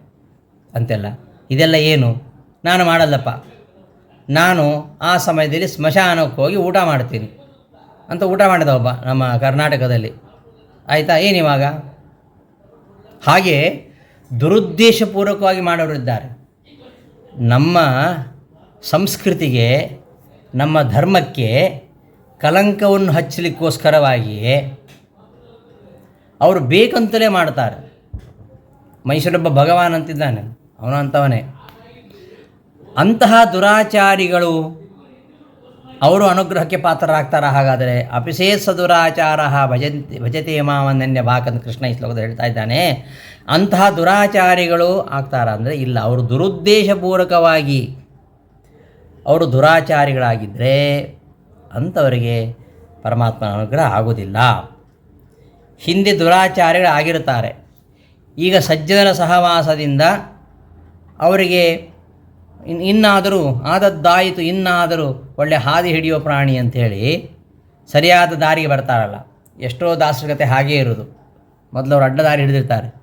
ಅಂತೆಲ್ಲ. ಇದೆಲ್ಲ ಏನು? ನಾನು ಮಾಡಲ್ಲಪ್ಪ. ನಾನು ಆ ಸಮಯದಲ್ಲಿ ಸ್ಮಶಾನಕ್ಕೆ ಹೋಗಿ ಊಟ ಮಾಡ್ತೀನಿ. ಅಂತ ಊಟ ಮಾಡಿದ ಒಬ್ಬ ನಮ್ಮ ಕರ್ನಾಟಕದಲ್ಲಿ. ಆಯಿತಾ? ಏನಿವಾಗ ಹಾಗೆ ದುರುದ್ದೇಶಪೂರ್ವಕವಾಗಿ ಮಾಡೋರಿದ್ದಾರೆ. ನಮ್ಮ ಸಂಸ್ಕೃತಿಗೆ, ನಮ್ಮ ಧರ್ಮಕ್ಕೆ ಕಲಂಕವನ್ನು ಹಚ್ಚಲಿಕ್ಕೋಸ್ಕರವಾಗಿಯೇ ಅವರು ಬೇಕಂತಲೇ ಮಾಡ್ತಾರೆ. ಮೈಸೂರೊಬ್ಬ ಭಗವಾನ್ ಅಂತಿದ್ದಾನೆ. ಅವನು ಅಂತಹ ದುರಾಚಾರಿಗಳು ಅವರು ಅನುಗ್ರಹಕ್ಕೆ ಪಾತ್ರರಾಗ್ತಾರ? ಹಾಗಾದರೆ ಅಪಿಸೇಸ ದುರಾಚಾರ ಭಜಂತಿ, ಭಜತೆ ಮಾವನನ್ಯ ಬಾಕಂತ ಕೃಷ್ಣ ಈ ಶ್ಲೋಕದಲ್ಲಿ ಹೇಳ್ತಾ ಇದ್ದಾನೆ. ಅಂತಹ ದುರಾಚಾರಿಗಳು ಆಗ್ತಾರ ಅಂದರೆ ಇಲ್ಲ, ಅವರು ದುರುದ್ದೇಶಪೂರ್ವಕವಾಗಿ ಅವರು ದುರಾಚಾರಿಗಳಾಗಿದ್ದರೆ ಅಂಥವರಿಗೆ ಪರಮಾತ್ಮನ ಅನುಗ್ರಹ ಆಗೋದಿಲ್ಲ ಹಿಂದೆ ದುರಾಚಾರಿಗಳಾಗಿರುತ್ತಾರೆ. ಈಗ ಸಜ್ಜನರ ಸಹವಾಸದಿಂದ ಅವರಿಗೆ ಇನ್, ಇನ್ನಾದರೂ ಆದದ್ದಾಯಿತು, ಇನ್ನಾದರೂ ಒಳ್ಳೆ ಹಾದಿ ಹಿಡಿಯೋ ಪ್ರಾಣಿ ಅಂಥೇಳಿ ಸರಿಯಾದ ದಾರಿಗೆ ಬರ್ತಾರಲ್ಲ. ಎಷ್ಟೋ ದಾಸರಗತೆ ಹಾಗೇ ಇರೋದು. ಮೊದಲು ಅವರು ಅಡ್ಡ ದಾರಿ ಹಿಡಿದಿರ್ತಾರೆ.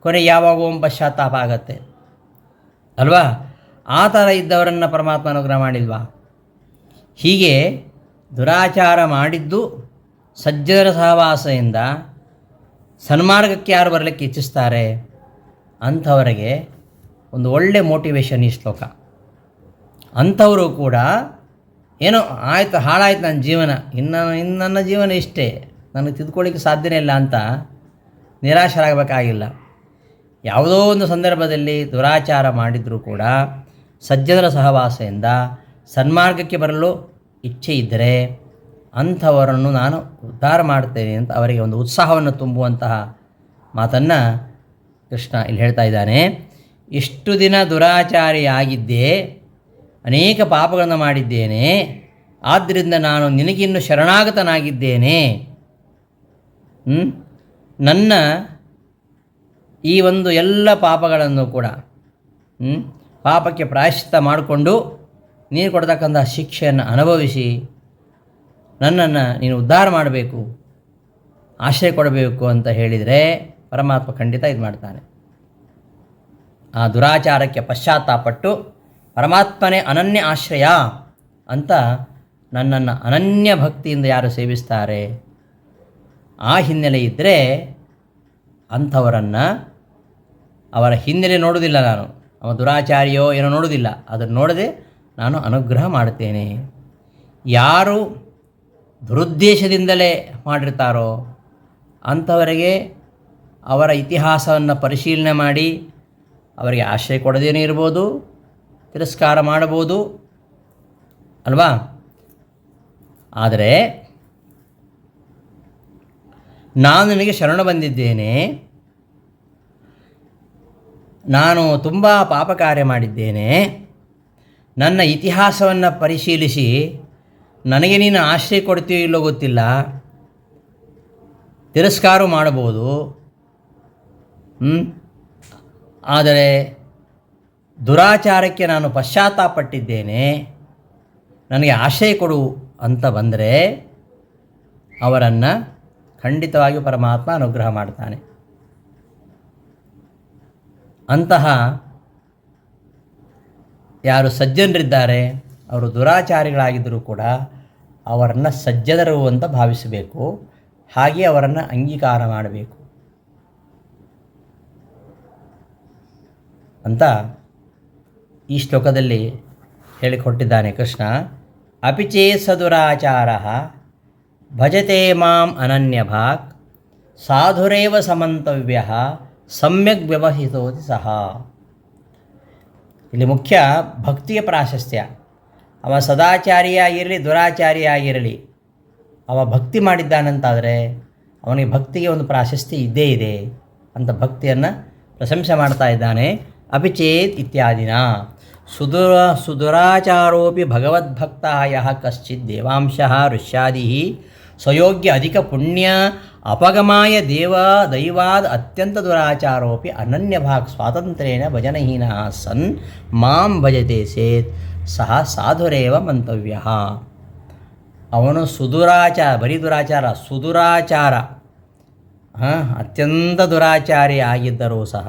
ಕೊನೆ ಯಾವಾಗೋ ಒಂದು ಪಶ್ಚಾತ್ತಾಪ ಆಗತ್ತೆ. ಅಲ್ವಾ? ಆ ಥರ ಇದ್ದವರನ್ನು ಪರಮಾತ್ಮ ಅನುಗ್ರಹ ಮಾಡಿಲ್ವಾ? ಹೀಗೆ ದುರಾಚಾರ ಮಾಡಿದ್ದು ಸಜ್ಜರ ಸಹವಾಸದಿಂದ ಸನ್ಮಾರ್ಗಕ್ಕೆ ಯಾರು ಬರಲಿಕ್ಕೆ ಇಚ್ಛಿಸ್ತಾರೆ ಅಂಥವರಿಗೆ ಒಂದು ಒಳ್ಳೆ ಮೋಟಿವೇಶನ್ ಈ ಶ್ಲೋಕ. ಅಂಥವರು ಕೂಡ ಏನೋ ಆಯಿತು, ಹಾಳಾಯ್ತು ನನ್ನ ಜೀವನ. ಇನ್ನು ಇನ್ನು ನನ್ನ ಜೀವನ ಇಷ್ಟೇ. ನನಗೆ ತಿದ್ಕೊಳ್ಳಿಕ್ಕೆ ಸಾಧ್ಯನೇ ಇಲ್ಲ ಅಂತ ನಿರಾಶರಾಗಬೇಕಾಗಿಲ್ಲ. ಯಾವುದೋ ಒಂದು ಸಂದರ್ಭದಲ್ಲಿ ದುರಾಚಾರ ಮಾಡಿದರೂ ಕೂಡ ಸಜ್ಜನರ ಸಹವಾಸದಿಂದ ಸನ್ಮಾರ್ಗಕ್ಕೆ ಬರಲು ಇಚ್ಛೆ ಇದ್ದರೆ ಅಂಥವರನ್ನು ನಾನು ಉದ್ಧಾರ ಮಾಡ್ತೇನೆ ಅಂತ ಅವರಿಗೆ ಒಂದು ಉತ್ಸಾಹವನ್ನು ತುಂಬುವಂತಹ ಮಾತನ್ನು ಕೃಷ್ಣ ಇಲ್ಲಿ ಹೇಳ್ತಾ ಇದ್ದಾನೆ. ಇಷ್ಟು ದಿನ ದುರಾಚಾರಿಯಾಗಿದ್ದೆ ಅನೇಕ ಪಾಪಗಳನ್ನು ಮಾಡಿದ್ದೇನೆ ಆದ್ದರಿಂದ ನಾನು ನಿನಗಿನ್ನು ಶರಣಾಗತನಾಗಿದ್ದೇನೆ? ನನ್ನ ಈ ಒಂದು ಎಲ್ಲ ಪಾಪಗಳನ್ನು ಕೂಡ? ಪಾಪಕ್ಕೆ ಪ್ರಾಯಶ್ಚಿತ್ತ ಮಾಡಿಕೊಂಡು ನೀನು ಕೊಡ್ತಕ್ಕಂಥ ಶಿಕ್ಷೆಯನ್ನು ಅನುಭವಿಸಿ, ನನ್ನನ್ನು ನೀನು ಉದ್ಧಾರ ಮಾಡಬೇಕು, ಆಶ್ರಯ ಕೊಡಬೇಕು ಅಂತ ಹೇಳಿದರೆ ಪರಮಾತ್ಮ ಖಂಡಿತ ಇದು ಮಾಡ್ತಾನೆ ಆ ದುರಾಚಾರಕ್ಕೆ ಪಶ್ಚಾತ್ತಾಪಟ್ಟು ಪರಮಾತ್ಮನೇ ಅನನ್ಯ ಆಶ್ರಯ ಅಂತ ನನ್ನನ್ನು ಅನನ್ಯ ಭಕ್ತಿಯಿಂದ ಯಾರು ಸೇವಿಸ್ತಾರೆ? ಆ ಹಿನ್ನೆಲೆ ಇದ್ದರೆ ಅಂಥವರನ್ನು ಅವರ ಹಿನ್ನೆಲೆ ನೋಡುವುದಿಲ್ಲ ನಾನು. ಅವ ದುರಾಚಾರಿಯೋ ಏನೋ ನೋಡುವುದಿಲ್ಲ. ಅದನ್ನು ನೋಡದೆ ನಾನು ಅನುಗ್ರಹ ಮಾಡ್ತೇನೆ ಯಾರು ದುರುದ್ದೇಶದಿಂದಲೇ ಮಾಡಿರ್ತಾರೋ ಅಂಥವರಿಗೆ ಅವರ ಇತಿಹಾಸವನ್ನು ಪರಿಶೀಲನೆ ಮಾಡಿ ಅವರಿಗೆ ಆಶ್ರಯ ಕೊಡದೇನೇ ಇರ್ಬೋದು. ತಿರಸ್ಕಾರ ಮಾಡಬಹುದು. ಅಲ್ವಾ? ಆದರೆ ನಾನು ನಿನಗೆ ಶರಣ ಬಂದಿದ್ದೇನೆ. ನಾನು ತುಂಬ ಪಾಪ ಕಾರ್ಯ ಮಾಡಿದ್ದೇನೆ. ನನ್ನ ಇತಿಹಾಸವನ್ನು ಪರಿಶೀಲಿಸಿ ನನಗೆ ನೀನು ಆಶ್ರಯ ಕೊಡ್ತೀಯೋ ಇಲ್ಲೋ ಗೊತ್ತಿಲ್ಲ. ತಿರಸ್ಕಾರ ಮಾಡಬಹುದು? ಆದರೆ ದುರಾಚಾರಕ್ಕೆ ನಾನು ಪಶ್ಚಾತ್ತಾಪಟ್ಟಿದ್ದೇನೆ, ನನಗೆ ಆಶಯ ಕೊಡು ಅಂತ ಬಂದರೆ ಅವರನ್ನು ಖಂಡಿತವಾಗಿ ಪರಮಾತ್ಮ ಅನುಗ್ರಹ ಮಾಡ್ತಾನೆ. ಅಂತಹ ಯಾರು ಸಜ್ಜನರಿದ್ದಾರೆ, ಅವರು ದುರಾಚಾರಿಗಳಾಗಿದ್ದರೂ ಕೂಡ ಅವರನ್ನು ಸಜ್ಜದರು ಅಂತ ಭಾವಿಸಬೇಕು, ಹಾಗೆ ಅವರನ್ನು ಅಂಗೀಕಾರ ಮಾಡಬೇಕು. ಅಂತ ಈ ಶ್ಲೋಕದಲ್ಲಿ ಹೇಳಿಕೊಟ್ಟಿದ್ದಾನೆ ಕೃಷ್ಣ, ಅಪಿಚೇ ಸದುರಾಚಾರ, ಭಜತೆ ಮಾಂ ಅನನ್ಯ ಭಾಕ್ ಸಾಧುರೇವ ಸಮಂತವ್ಯ, ಸಮ್ಯಕ್ ವ್ಯವಹಿತೋತಿ ಸಹ. ಇಲ್ಲಿ ಮುಖ್ಯ ಭಕ್ತಿಯ ಪ್ರಾಶಸ್ತ್ಯ. ಅವ ಸದಾಚಾರಿಯಾಗಿರಲಿ, ದುರಾಚಾರಿಯಾಗಿರಲಿ, ಅವ ಭಕ್ತಿ ಮಾಡಿದ್ದಾನಂತಾದರೆ ಅವನಿಗೆ ಭಕ್ತಿಗೆ ಒಂದು ಪ್ರಾಶಸ್ತಿ ಇದ್ದೇ ಇದೆ ಅಂತ ಭಕ್ತಿಯನ್ನು ಪ್ರಶಂಸೆ ಮಾಡ್ತಾ ಇದ್ದಾನೆ ಅಪಿಚೇತ್ ಇತ್ಯಾದಿನ. ಸುದುರ ಸುದುರಾಚಾರೋಪಿ ಭಗವದ್ಭಕ್ತ ಯಃ ಕಶ್ಚಿತ್ ದೇವಾಂಶ ಋಷ್ಯಾದಿ ಸ್ವಯೋಗ್ಯ ಅಧಿಕ ಪುಣ್ಯ ಅಪಗಮಾಯ ದೇವ ದೈವಾದ ಅತ್ಯಂತ ದುರಾಚಾರೋಪಿ ಅನನ್ಯಭಾಗ್ ಸ್ವಾತಂತ್ರ್ಯೇಣ ಭಜನಹೀನ ಸನ್ ಮಾಂ ಭಜತೆ ಸೇತ್ ಸಹ ಸಾಧುರೇವ ಮಂತವ್ಯ ಅವನು ಸುದುರಾಚಾರ ಬರೀ ದುರಾಚಾರ ಸುದುರಾಚಾರ ಅತ್ಯಂತ ದುರಾಚಾರಿ ಆಗಿದ್ದರೂ ಸಹ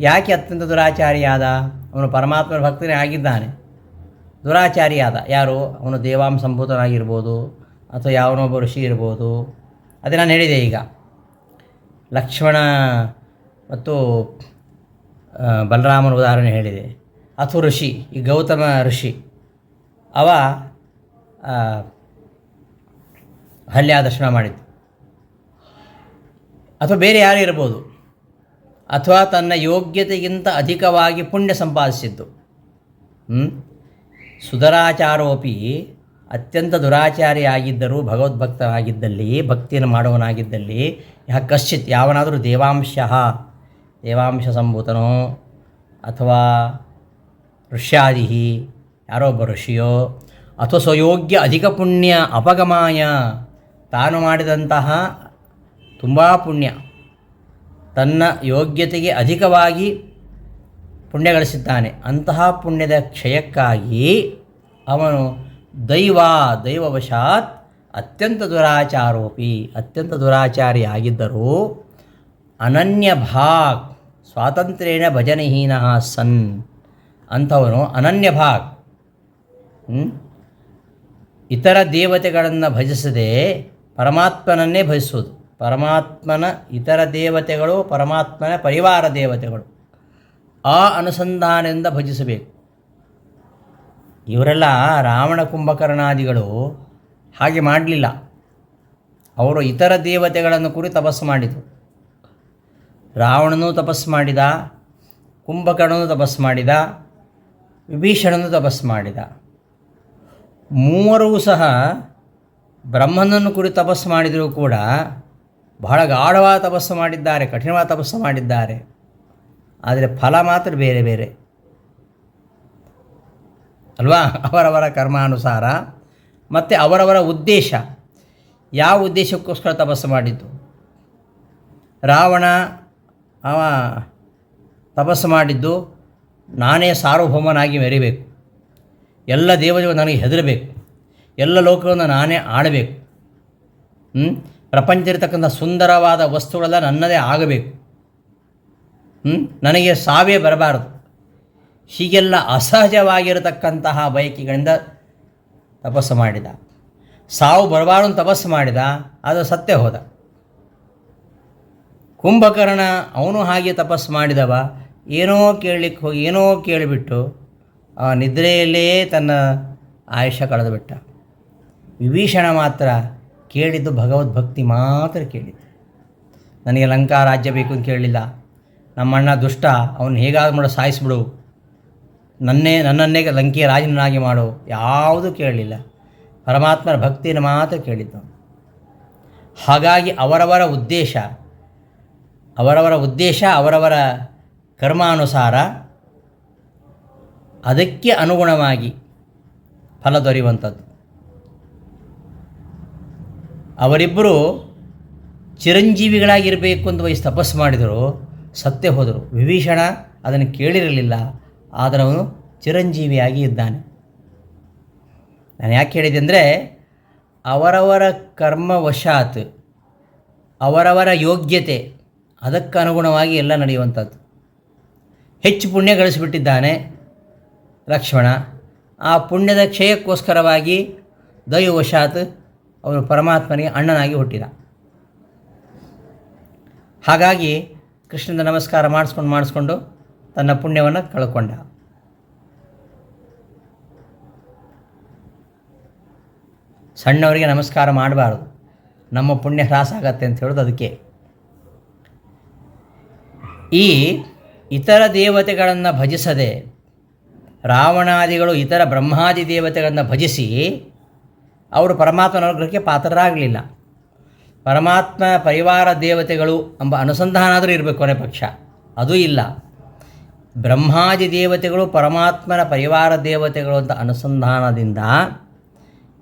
ಯಾಕೆ ಅತ್ಯಂತ ದುರಾಚಾರಿಯಾದ? ಅವನು ಪರಮಾತ್ಮನ ಭಕ್ತನೇ ಆಗಿದ್ದಾನೆ. ದುರಾಚಾರಿಯಾದ. ಯಾರು? ಅವನು ದೇವಾಂಸಂಭೂತನಾಗಿರ್ಬೋದು ಅಥವಾ ಯಾವನೊಬ್ಬ ಋಷಿ ಇರ್ಬೋದು. ಅದೇ ನಾನು ಹೇಳಿದೆ ಈಗ. ಲಕ್ಷ್ಮಣ ಮತ್ತು ಬಲರಾಮನ ಉದಾಹರಣೆ ಹೇಳಿದೆ. ಅಥವಾ ಋಷಿ, ಈ ಗೌತಮ ಋಷಿ, ಅವ ಹಲ್ಯ ದರ್ಶನ ಮಾಡಿದ್ದು. ಅಥವಾ ಬೇರೆ ಯಾರು ಇರ್ಬೋದು? ಅಥವಾ ತನ್ನ ಯೋಗ್ಯತೆಗಿಂತ ಅಧಿಕವಾಗಿ ಪುಣ್ಯ ಸಂಪಾದಿಸಿದ್ದು? ಸುಧರಾಚಾರೋಪಿ ಅತ್ಯಂತ ದುರಾಚಾರಿ ಆಗಿದ್ದರೂ ಭಗವದ್ಭಕ್ತನಾಗಿದ್ದಲ್ಲಿ, ಭಕ್ತಿಯನ್ನು ಮಾಡುವನಾಗಿದ್ದಲ್ಲಿ ಯಾ ಕಶ್ಚಿತ್ ಯಾವನಾದರೂ ದೇವಾಂಶ ದೇವಾಂಶ ಸಂಭೂತನೋ ಅಥವಾ ಋಷ್ಯಾದಿ ಯಾರೋ ಒಬ್ಬ ಋಷಿಯೋ, ಅಥವಾ ಸ್ವಯೋಗ್ಯ ಅಧಿಕ ಪುಣ್ಯ ಅಪಗಮಾಯ, ತಾನು ಮಾಡಿದಂತಹ ತುಂಬ ಪುಣ್ಯ ತನ್ನ ಯೋಗ್ಯತೆಗೆ ಅಧಿಕವಾಗಿ ಪುಣ್ಯ ಗಳಿಸಿದ್ದಾನೆ ಅಂತಹ ಪುಣ್ಯದ ಕ್ಷಯಕ್ಕಾಗಿ ಅವನು ದೈವ, ದೈವವಶಾತ್ ಅತ್ಯಂತ ದುರಾಚಾರೋಪಿ, ಅತ್ಯಂತ ದುರಾಚಾರಿ ಆಗಿದ್ದರೂ ಅನನ್ಯ ಭಾಗ್ ಸ್ವಾತಂತ್ರ್ಯೇಣ ಭಜನಹೀನ ಸನ್ ಅಂಥವನು ಅನನ್ಯ ಭಾಗ್. ಇತರ ದೇವತೆಗಳನ್ನು ಭಜಿಸದೆ ಪರಮಾತ್ಮನನ್ನೇ ಭಜಿಸೋದು ಪರಮಾತ್ಮನ ಇತರ ದೇವತೆಗಳು, ಪರಮಾತ್ಮನ ಪರಿವಾರ ದೇವತೆಗಳು. ಆ ಅನುಸಂಧಾನದಿಂದ ಭಜಿಸಬೇಕು. ಇವರೆಲ್ಲ ರಾವಣ ಕುಂಭಕರ್ಣಾದಿಗಳು ಹಾಗೆ ಮಾಡಲಿಲ್ಲ. ಅವರು ಇತರ ದೇವತೆಗಳನ್ನು ಕುರಿ ತಪಸ್ಸು ಮಾಡಿದರು. ರಾವಣನೂ ತಪಸ್ಸು ಮಾಡಿದ, ಕುಂಭಕರ್ಣನು ತಪಸ್ಸು ಮಾಡಿದ, ವಿಭೀಷಣನು ತಪಸ್ಸು ಮಾಡಿದ. ಮೂವರೂ ಸಹ ಬ್ರಹ್ಮನನ್ನು ಕುರಿ ತಪಸ್ಸು ಮಾಡಿದರೂ ಕೂಡ ಬಹಳ ಗಾಢವಾದ ತಪಸ್ಸು ಮಾಡಿದ್ದಾರೆ, ಕಠಿಣವಾದ ತಪಸ್ಸು ಮಾಡಿದ್ದಾರೆ. ಆದರೆ ಫಲ ಮಾತ್ರ ಬೇರೆ ಬೇರೆ. ಅಲ್ವಾ? ಅವರವರ ಕರ್ಮಾನುಸಾರ. ಮತ್ತು ಅವರವರ ಉದ್ದೇಶ. ಯಾವ ಉದ್ದೇಶಕ್ಕೋಸ್ಕರ ತಪಸ್ಸು ಮಾಡಿದ್ದು? ರಾವಣ, ಅವ ತಪಸ್ಸು ಮಾಡಿದ್ದು ನಾನೇ ಸಾರ್ವಭೌಮನಾಗಿ ಮೆರಿಬೇಕು. ಎಲ್ಲ ದೇವತೆಗಳು ನನಗೆ ಹೆದರಬೇಕು. ಎಲ್ಲ ಲೋಕವನ್ನು ನಾನೇ ಆಳಬೇಕು. ಹ್ಮ್? ಪ್ರಪಂಚದಲ್ಲಿರ್ತಕ್ಕಂಥ ಸುಂದರವಾದ ವಸ್ತುಗಳೆಲ್ಲ ನನ್ನದೇ ಆಗಬೇಕು? ನನಗೆ ಸಾವೇ ಬರಬಾರದು ಹೀಗೆಲ್ಲ ಅಸಹಜವಾಗಿರತಕ್ಕಂತಹ ಬಯಕೆಗಳಿಂದ ತಪಸ್ಸು ಮಾಡಿದ ಸಾವು ಬರಬಾರ್ದು ತಪಸ್ಸು ಮಾಡಿದ, ಅದು ಸತ್ಯ ಹೋದ ಕುಂಭಕರ್ಣ ಅವನು ಹಾಗೆ ತಪಸ್ಸು ಮಾಡಿದವ, ಏನೋ ಕೇಳಲಿಕ್ಕೆ ಹೋಗಿ, ಏನೋ ಕೇಳಿಬಿಟ್ಟು ಆ ನಿದ್ರೆಯಲ್ಲೇ ತನ್ನ ಆಯುಷ್ಯ ಕಳೆದುಬಿಟ್ಟ ವಿಭೀಷಣ ಮಾತ್ರ ಕೇಳಿದ್ದು ಭಗವದ್ಭಕ್ತಿ ಮಾತ್ರ ಕೇಳಿದ್ದು. ನನಗೆ ಲಂಕಾ ರಾಜ್ಯ ಬೇಕು ಅಂತ ಕೇಳಲಿಲ್ಲ. ನಮ್ಮಣ್ಣ ದುಷ್ಟ, ಅವನು ಹೇಗಾದ್ರು ಮಾಡೋ, ಸಾಯಿಸ್ಬಿಡು. ನನ್ನೇ, ನನ್ನನ್ನೇ ಲಂಕೆಯ ರಾಜನಾಗಿ ಮಾಡು. ಯಾವುದೂ ಕೇಳಲಿಲ್ಲ. ಪರಮಾತ್ಮನ ಭಕ್ತಿಯನ್ನು ಮಾತ್ರ ಕೇಳಿದ್ದು. ಹಾಗಾಗಿ ಅವರವರ ಉದ್ದೇಶ ಅವರವರ ಉದ್ದೇಶ, ಅವರವರ ಕರ್ಮಾನುಸಾರ ಅದಕ್ಕೆ ಅನುಗುಣವಾಗಿ ಫಲ ದೊರೆಯುವಂಥದ್ದು. ಅವರಿಬ್ಬರು ಚಿರಂಜೀವಿಗಳಾಗಿರಬೇಕು ಅಂತ ವಯಸ್ಸು ತಪಸ್ಸು ಮಾಡಿದರು, ಸತ್ತೇ ಹೋದರು. ವಿಭೀಷಣ ಅದನ್ನು ಕೇಳಿರಲಿಲ್ಲ, ಆದರೆ ಅವನು ಚಿರಂಜೀವಿಯಾಗಿ ಇದ್ದಾನೆ. ನಾನು ಯಾಕೆ ಹೇಳಿದೆ ಅಂದರೆ, ಅವರವರ ಕರ್ಮವಶಾತ್, ಅವರವರ ಯೋಗ್ಯತೆ ಅದಕ್ಕನುಗುಣವಾಗಿ ಎಲ್ಲ ನಡೆಯುವಂಥದ್ದು. ಹೆಚ್ಚು ಪುಣ್ಯ ಗಳಿಸಿಬಿಟ್ಟಿದ್ದಾನೆ ಲಕ್ಷ್ಮಣ. ಆ ಪುಣ್ಯದ ಕ್ಷಯಕ್ಕೋಸ್ಕರವಾಗಿ ದೈವವಶಾತ್ ಅವನು ಪರಮಾತ್ಮನಿಗೆ ಅಣ್ಣನಾಗಿ ಹುಟ್ಟಿದ. ಹಾಗಾಗಿ ಕೃಷ್ಣನ ನಮಸ್ಕಾರ ಮಾಡಿಸ್ಕೊಂಡು ಮಾಡಿಸ್ಕೊಂಡು ತನ್ನ ಪುಣ್ಯವನ್ನು ಕಳ್ಕೊಂಡ. ಸಣ್ಣವರಿಗೆ ನಮಸ್ಕಾರ ಮಾಡಬಾರ್ದು. ನಮ್ಮ ಪುಣ್ಯ ಹ್ರಾಸ ಆಗತ್ತೆ ಅಂತ ಹೇಳೋದು ಅದಕ್ಕೆ. ಈ ಇತರ ದೇವತೆಗಳನ್ನು ಭಜಿಸದೆ ರಾವಣಾದಿಗಳು ಇತರ ಬ್ರಹ್ಮಾದಿ ದೇವತೆಗಳನ್ನು ಭಜಿಸಿ ಅವರು ಪರಮಾತ್ಮನ ಅನುಗ್ರಹಕ್ಕೆ ಪಾತ್ರರಾಗಲಿಲ್ಲ. ಪರಮಾತ್ಮ ಪರಿವಾರ ದೇವತೆಗಳು ಎಂಬ ಅನುಸಂಧಾನ ಆದರೂ ಇರಬೇಕು ಕೊನೆ ಪಕ್ಷ. ಅದೂ ಇಲ್ಲ. ಬ್ರಹ್ಮಾದಿ ದೇವತೆಗಳು ಪರಮಾತ್ಮನ ಪರಿವಾರ ದೇವತೆಗಳು ಅಂತ ಅನುಸಂಧಾನದಿಂದ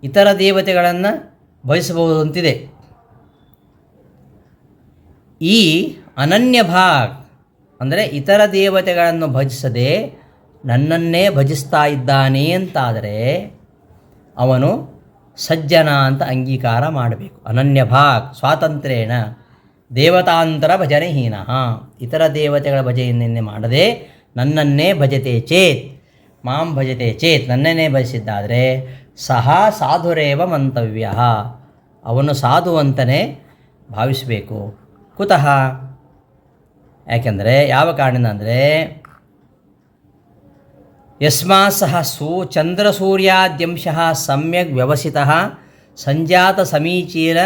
ಇತರ ದೇವತೆಗಳನ್ನು ಬಯಸಬಹುದು ಅಂತಿದೆ ಈ ಅನನ್ಯ ಭಾಗ್ ಅಂದರೆ ಇತರ ದೇವತೆಗಳನ್ನು ಭಜಿಸದೆ ನನ್ನನ್ನೇ ಭಜಿಸ್ತಾ ಇದ್ದಾನೆ ಅಂತಾದರೆ ಅವನು ಸಜ್ಜನ ಅಂತ ಅಂಗೀಕಾರ ಮಾಡಬೇಕು. ಅನನ್ಯ ಭಾಗ್ ಸ್ವಾತಂತ್ರ್ಯೇಣ ದೇವತಾಂತರ ಭಜನೆಹೀನ. ಇತರ ದೇವತೆಗಳ ಭಜೆಯನ್ನೇ ಮಾಡದೆ ನನ್ನನ್ನೇ ಭಜತೆ ಚೇತ್, ಮಾಂ ಭಜತೆ ಚೇತ್, ನನ್ನನ್ನೇ ಭಜಿಸಿದ್ದಾದರೆ ಸಹ ಸಾಧುರೇವ ಮಂತವ್ಯ. ಅವನು ಸಾಧು ಅಂತಲೇ ಭಾವಿಸಬೇಕು. ಕುತಃ ಯಾಕೆಂದರೆ ಯಾವ ಕಾರಣದಿಂದ ಅಂದರೆ ಯಸ್ಮಾ ಸಹ ಸೂ ಚಂದ್ರಸೂರ್ಯಾದ್ಯಂಶಃ ಸಮ್ಯಕ್ ವ್ಯವಸಿತ ಸಂಜಾತ ಸಮೀಚೀನ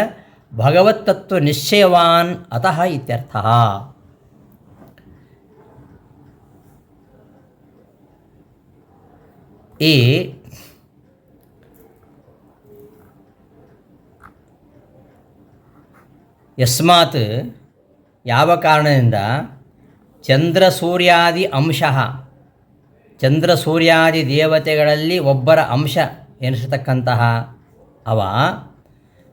ಭಗವತ್ತತ್ವ ನಿಶ್ಚಯವಾನ್ ಅತಃ ಇತ್ಯರ್ಥ ಈ ಯಸ್ಮಾತ್ ಯಾವ ಕಾರಣದಿಂದ ಚಂದ್ರ ಸೂರ್ಯಾದಿ ಅಂಶಃ ಚಂದ್ರ ಸೂರ್ಯಾದಿ ದೇವತೆಗಳಲ್ಲಿ ಒಬ್ಬರ ಅಂಶ ಎನಿಸತಕ್ಕಂತಹ ಅವ.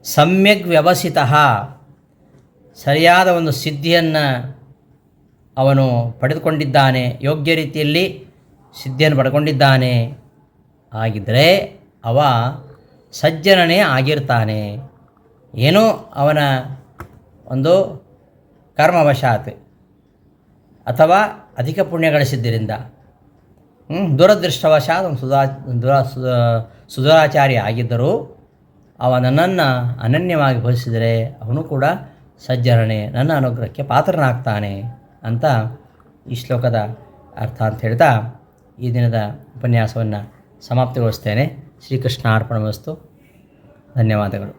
ಸಮ್ಯಕ್ ವ್ಯವಸಿತ. ಸರಿಯಾದ ಒಂದು ಸಿದ್ಧಿಯನ್ನು ಅವನು ಪಡೆದುಕೊಂಡಿದ್ದಾನೆ. ಯೋಗ್ಯ ರೀತಿಯಲ್ಲಿ ಸಿದ್ಧಿಯನ್ನು ಪಡ್ಕೊಂಡಿದ್ದಾನೆ. ಆಗಿದ್ದರೆ ಅವ ಸಜ್ಜನನೇ ಆಗಿರ್ತಾನೆ. ಏನೋ ಅವನ ಒಂದು ಕರ್ಮವಶಾತ್ ಅಥವಾ ಅಧಿಕ ಪುಣ್ಯ ಗಳಿಸಿದ್ದರಿಂದ ದುರದೃಷ್ಟವಶಾತ್ ಅವನು ಸುಧಾ ದುರ ಸುಧ- ಸುಧಾಚಾರಿ ಆಗಿದ್ದರೂ ಅವ ನನ್ನನ್ನು ಅನನ್ಯವಾಗಿ ಭಜಿಸಿದರೆ ಅವನು ಕೂಡ ಸಜ್ಜರಣೆ ನನ್ನ ಅನುಗ್ರಹಕ್ಕೆ ಪಾತ್ರನಾಗ್ತಾನೆ ಅಂತ ಈ ಶ್ಲೋಕದ ಅರ್ಥ ಅಂತ ಹೇಳ್ತಾ ಈ ದಿನದ ಉಪನ್ಯಾಸವನ್ನು ಸಮಾಪ್ತಿಗೊಳಿಸ್ತೇನೆ. ಶ್ರೀಕೃಷ್ಣ ಅರ್ಪಣ ವಸ್ತು ಧನ್ಯವಾದಗಳು.